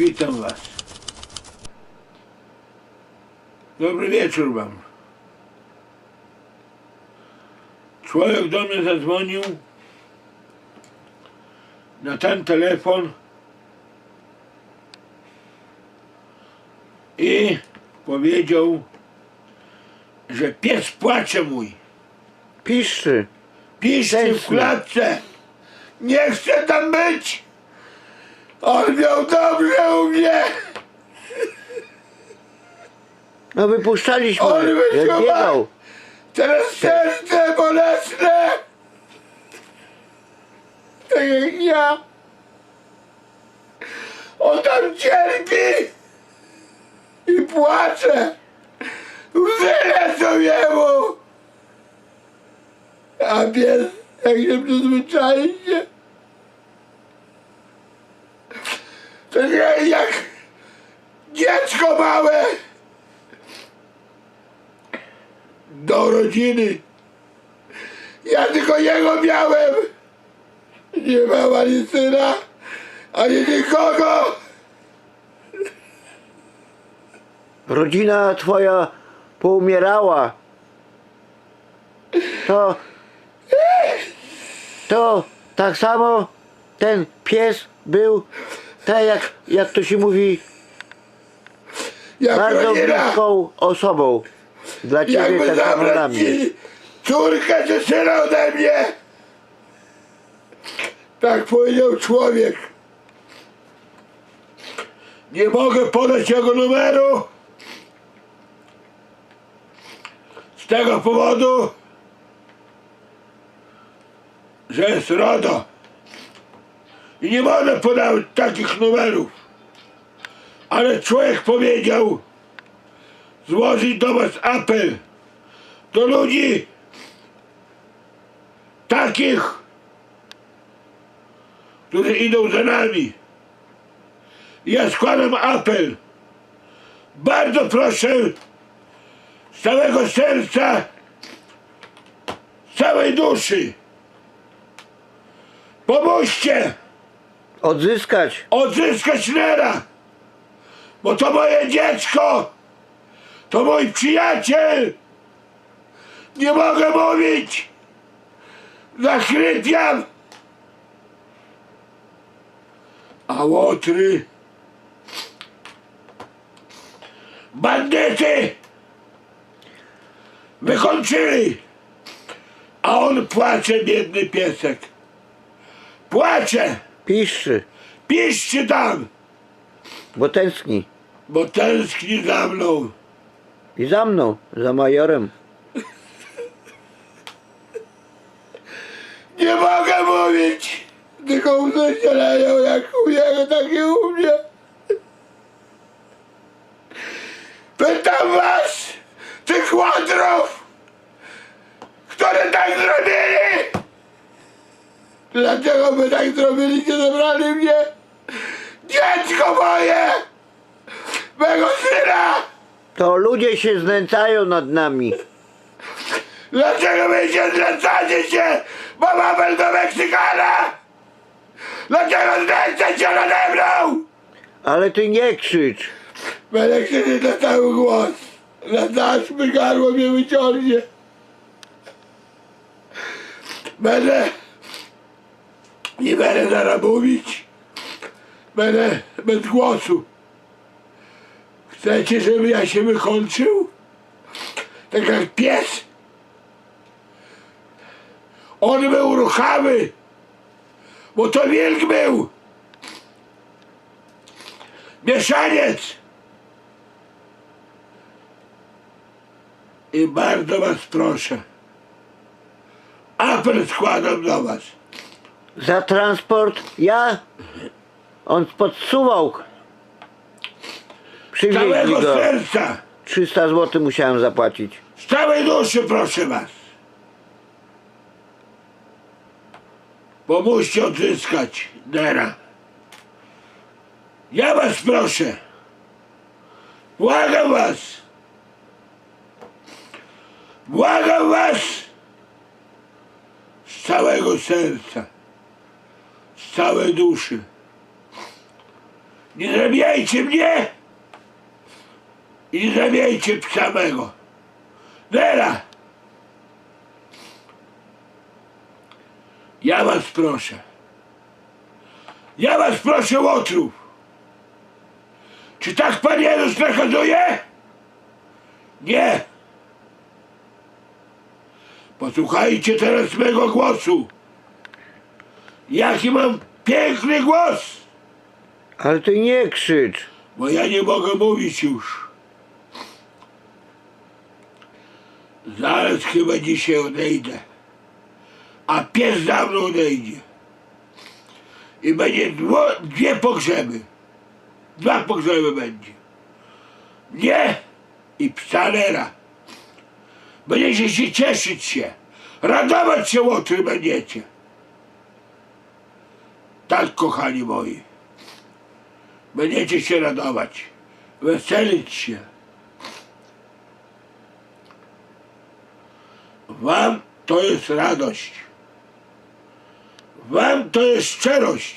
Witam Was. Dobry wieczór Wam. Człowiek do mnie zadzwonił na ten telefon i powiedział, że pies płacze mój. Piszczy. Piszczy w klatce. Nie chce tam być. On miał dobrze u mnie. No wypuszczaliśmy. On Jak biegał. Teraz serce bolesne. Tak jak ja. On tam cierpi. I płacze. Łzy lecą jemu. A pies, jak się. To nie jak dziecko małe. do rodziny. Ja tylko jego miałem. Nie mam ani syna, ani nikogo. Rodzina twoja poumierała. To. To tak samo ten pies był tak jak, jak to się mówi Jak bardzo bliską osobą. Dla ciebie jakby tak samo dla zabrać mnie. ci córkę czy syna ode mnie. Tak powiedział człowiek. Nie mogę podać jego numeru. Z tego powodu, że jest RODO. I nie mogę podawać takich numerów. Ale człowiek powiedział, złożyć do was apel do ludzi takich, którzy idą za nami. Ja składam apel. Bardzo proszę z całego serca, z całej duszy. Pomóżcie Odzyskać. odzyskać Nera, bo to moje dziecko. To mój przyjaciel! Nie mogę mówić! Zachrypiam! A łotry... Bandyty! Wykończyli! A on płacze, biedny piesek. Płacze! Piszczy. Piszcie tam! Bo tęskni. Bo tęskni za mną. I za mną, za majorem. Nie mogę mówić! Tylko łzy się leją jak u niego, tak i u mnie. Pytam was, tych ładrów, które tak zrobili! Dlaczego by tak zrobili, nie zabrali mnie? Dziecko moje! Mego syna! To ludzie się znęcają nad nami. Dlaczego wy się zlecacie się, bo mam do Meksykana? Dlaczego znęcacie się nade mną? Ale ty nie krzycz. Będę krzyczeć na cały głos. Na taśmy gardło mnie wyciągnie. Będę... Nie będę zaraz mówić. Będę bez głosu. Chcecie, żebym ja się wykończył? Tak jak pies? On był ruchawy, bo to wilk był. Mieszaniec. I bardzo was proszę. Apel składam do was. Za transport ja? On podsuwał. Przywieźli Całego go. serca. 300 zł musiałem zapłacić. Z całej duszy proszę was. Pomóżcie odzyskać Nera. Ja was proszę. Błagam was. Błagam was. Z całego serca. Całej duszy. Nie zabijajcie mnie! I nie zabijajcie psa mego. Nera! Ja was proszę. Ja was proszę łotrów. Czy tak Pan Jezus nakazuje? Nie. Posłuchajcie teraz mego głosu. Jaki mam piękny głos. Ale ty nie krzycz. Bo ja nie mogę mówić już. Zaraz chyba dzisiaj odejdę. A pies za mną odejdzie. I będzie dwo, dwie pogrzeby. Dwa pogrzeby będzie. Mnie i psalera. Będziecie się cieszyć się. Radować się łotry będziecie. Tak, kochani moi. Będziecie się radować, weselić się. Wam to jest radość. Wam to jest szczerość.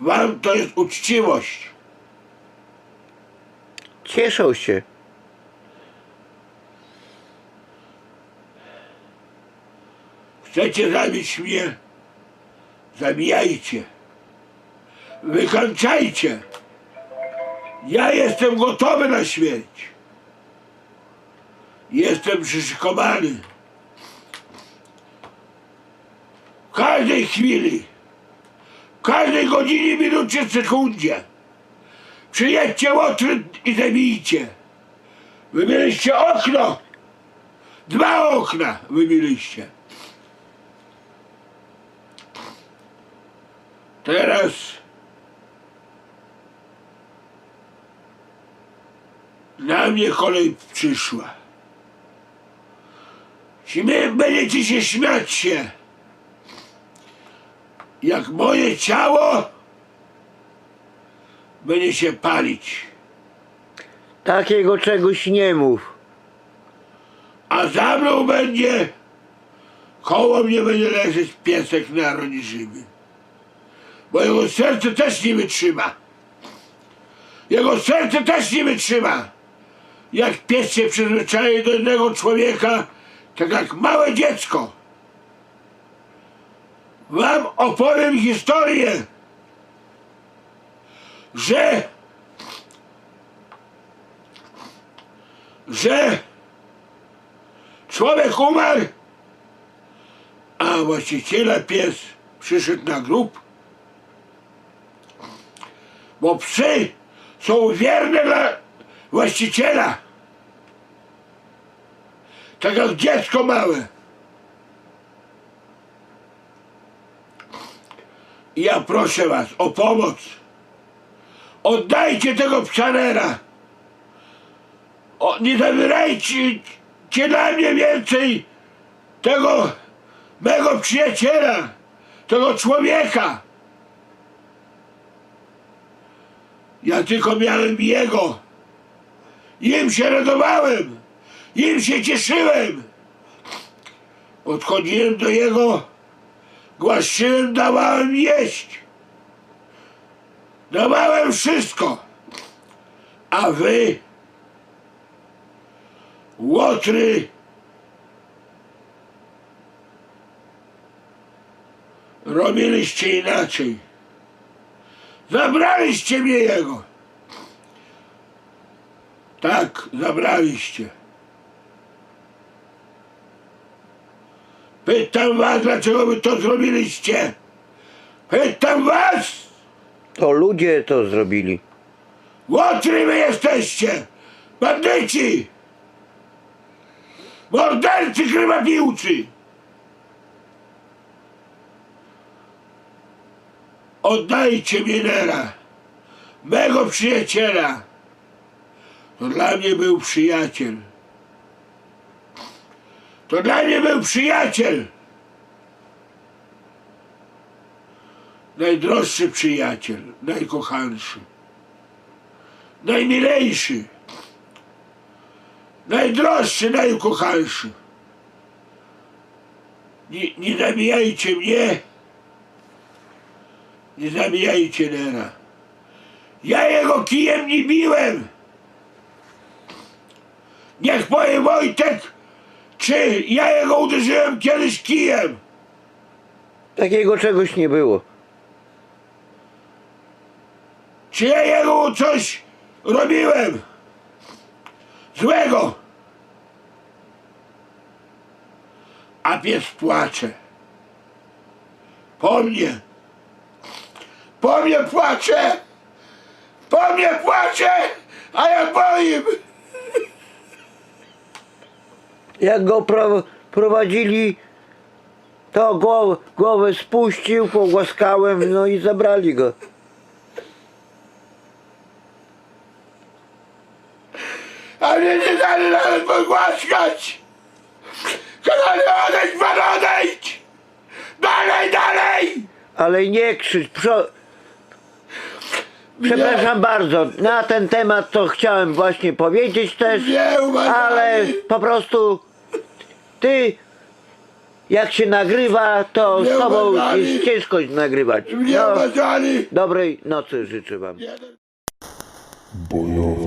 Wam to jest uczciwość. Cieszą się. Chcecie zabić mnie? Zabijajcie. Wykańczajcie. Ja jestem gotowy na śmierć. Jestem przyszykowany. W każdej chwili, w każdej godzinie, minucie, sekundzie przyjedźcie łotry i zabijcie. Wy mieliście okno. Dwa okna wy Teraz na mnie kolej przyszła. Śmie, będziecie się śmiać się. Jak moje ciało będzie się palić, Takiego czegoś nie mów. a za mną będzie koło mnie będzie leżeć piesek narodziwy. Bo jego serce też nie wytrzyma. Jego serce też nie wytrzyma. Jak pies się przyzwyczai do innego człowieka, tak jak małe dziecko. Wam opowiem historię, że że człowiek umarł, a właściciela pies przyszedł na grób, bo psy są wierne dla właściciela. Tak jak dziecko małe. I ja proszę was o pomoc. Oddajcie tego psanera. O, nie zabierajcie na mnie więcej tego mego przyjaciela, tego człowieka. Ja tylko miałem jego. Im się radowałem, im się cieszyłem. Podchodziłem do jego, głaszczyłem, dawałem jeść. Dawałem wszystko. A wy, łotry, robiliście inaczej. Zabraliście mnie jego. Tak, zabraliście. Pytam was, dlaczego wy to zrobiliście. Pytam was, To ludzie to zrobili. łotry wy jesteście, bandyci, mordercy krwawiłcy. Oddajcie Minera, mego przyjaciela. To dla mnie był przyjaciel. To dla mnie był przyjaciel. Najdroższy przyjaciel, najkochanszy, najmilejszy, najdroższy, najukochanszy. Nie, nie zabijajcie mnie, nie zabijajcie Nera. Ja jego kijem nie biłem. Niech powie Wojtek, czy ja jego uderzyłem kiedyś kijem. Takiego czegoś nie było. Czy ja jego coś robiłem złego? A pies płacze. Po mnie. Po mnie płacze. Po mnie płacze, a ja po nim. Jak go pro, prowadzili, to głowę, głowę spuścił, pogłaskałem, no i zabrali go. A mnie nie dali nawet pogłaskać. Kazali odejdź, pan odejdź. Dalej, dalej. Ale nie krzycz. Przo... Przepraszam bardzo, na ten temat to chciałem właśnie powiedzieć też, Nie uważaj. ale po prostu ty, jak się nagrywa, to Nie z tobą uważali. jest ciężko nagrywać. No, dobrej nocy życzę wam. Jeden. Bojowy.